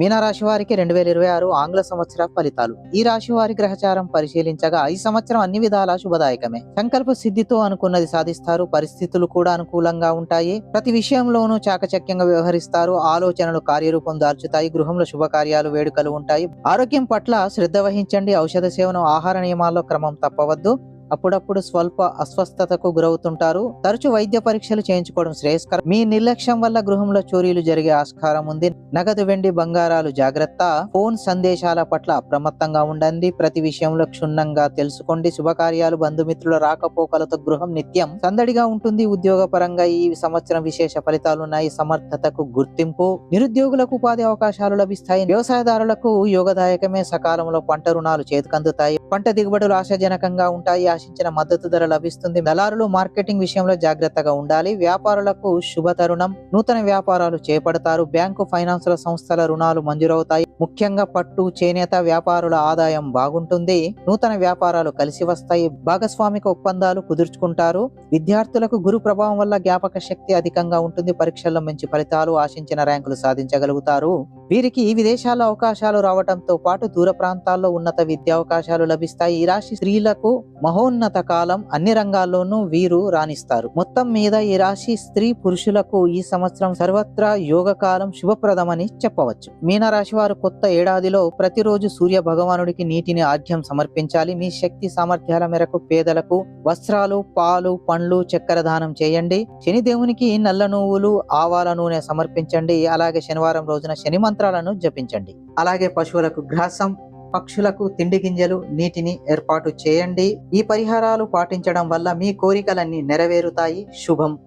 మీనరాశి వారికి రెండు వేల ఇరవై ఆరు ఆంగ్ల సంవత్సర ఫలితాలు. ఈ రాశి వారి గ్రహచారం పరిశీలించగా ఈ సంవత్సరం అన్ని విధాల శుభదాయకమే. సంకల్ప సిద్ధితో అనుకున్నది సాధిస్తారు. పరిస్థితులు కూడా అనుకూలంగా ఉంటాయి. ప్రతి విషయంలోనూ చాకచక్యంగా వ్యవహరిస్తారు. ఆలోచనలు కార్యరూపం దాల్చుతాయి. గృహంలో శుభకార్యాలు వేడుకలు ఉంటాయి. ఆరోగ్యం పట్ల శ్రద్ధ వహించండి. ఔషధ సేవను ఆహార నియమాల్లో క్రమం తప్పవద్దు. అప్పుడప్పుడు స్వల్ప అస్వస్థతకు గురవుతుంటారు. తరచు వైద్య పరీక్షలు చేయించుకోవడం శ్రేయస్కరం. మీ నిర్లక్ష్యం వల్ల గృహంలో చోరీలు జరిగే ఆస్కారం ఉంది. నగదు వెండి బంగారాలు జాగ్రత్త. ఫోన్ సందేశాల పట్ల అప్రమత్తంగా ఉండండి. ప్రతి విషయంలో క్షుణ్ణంగా తెలుసుకోండి. శుభకార్యాలు బంధుమిత్రుల రాకపోకలతో గృహం నిత్యం సందడిగా ఉంటుంది. ఉద్యోగపరంగా ఈ సంవత్సరం విశేష ఫలితాలు ఉన్నాయి. సమర్థతకు గుర్తింపు. నిరుద్యోగులకు ఉపాధి అవకాశాలు లభిస్తాయి. వ్యవసాయదారులకు యోగదాయకమే. సకాలంలో పంట రుణాలు చేతికందుతాయి. పంట దిగుబడులు ఆశాజనకంగా ఉంటాయి. ఆశించిన మద్దతు ధర లభిస్తుంది. దళారులు మార్కెటింగ్ విషయంలో జాగ్రత్తగా ఉండాలి. వ్యాపారులకు శుభతరుణం. నూతన వ్యాపారాలు చేపడతారు. బ్యాంకు ఫైనాన్సుల సంస్థల రుణాలు మంజూరవుతాయి. ముఖ్యంగా పట్టు చేనేత వ్యాపారుల ఆదాయం బాగుంటుంది. నూతన వ్యాపారాలు కలిసి వస్తాయి. భాగస్వామిక ఒప్పందాలు కుదుర్చుకుంటారు. విద్యార్థులకు గురు ప్రభావం వల్ల జ్ఞాపక శక్తి అధికంగా ఉంటుంది. పరీక్షల్లో మంచి ఫలితాలు ఆశించిన ర్యాంకులు సాధించగలుగుతారు. వీరికి విదేశాల అవకాశాలు రావడంతో పాటు దూర ప్రాంతాల్లో ఉన్నత విద్యా అవకాశాలు లభిస్తాయి. ఈ రాశి స్త్రీలకు మహో మహోన్నత కాలం అన్ని రంగాల్లోనూ వీరు రాణిస్తారు. మొత్తం మీద ఈ రాశి స్త్రీ పురుషులకు ఈ సంవత్సరం సర్వత్రా యోగ కాలం శుభప్రదమని చెప్పవచ్చు. మీనరాశి వారు కొత్త ఏడాదిలో ప్రతిరోజు సూర్య భగవానుడికి నీటిని ఆద్యం సమర్పించాలి. మీ శక్తి సామర్థ్యాల మేరకు పేదలకు వస్త్రాలు పాలు పండ్లు చక్కెర దానం చేయండి. శని దేవునికి నల్ల నువ్వులు ఆవాల నూనె సమర్పించండి. అలాగే శనివారం రోజున శని మంత్రాలను జపించండి. అలాగే పశువులకు గ్రాసం పక్షులకు తిండి గింజలు నీటిని ఏర్పాటు చేయండి. ఈ పరిహారాలు పాటించడం వల్ల మీ కోరికలన్నీ నెరవేరుతాయి. శుభం.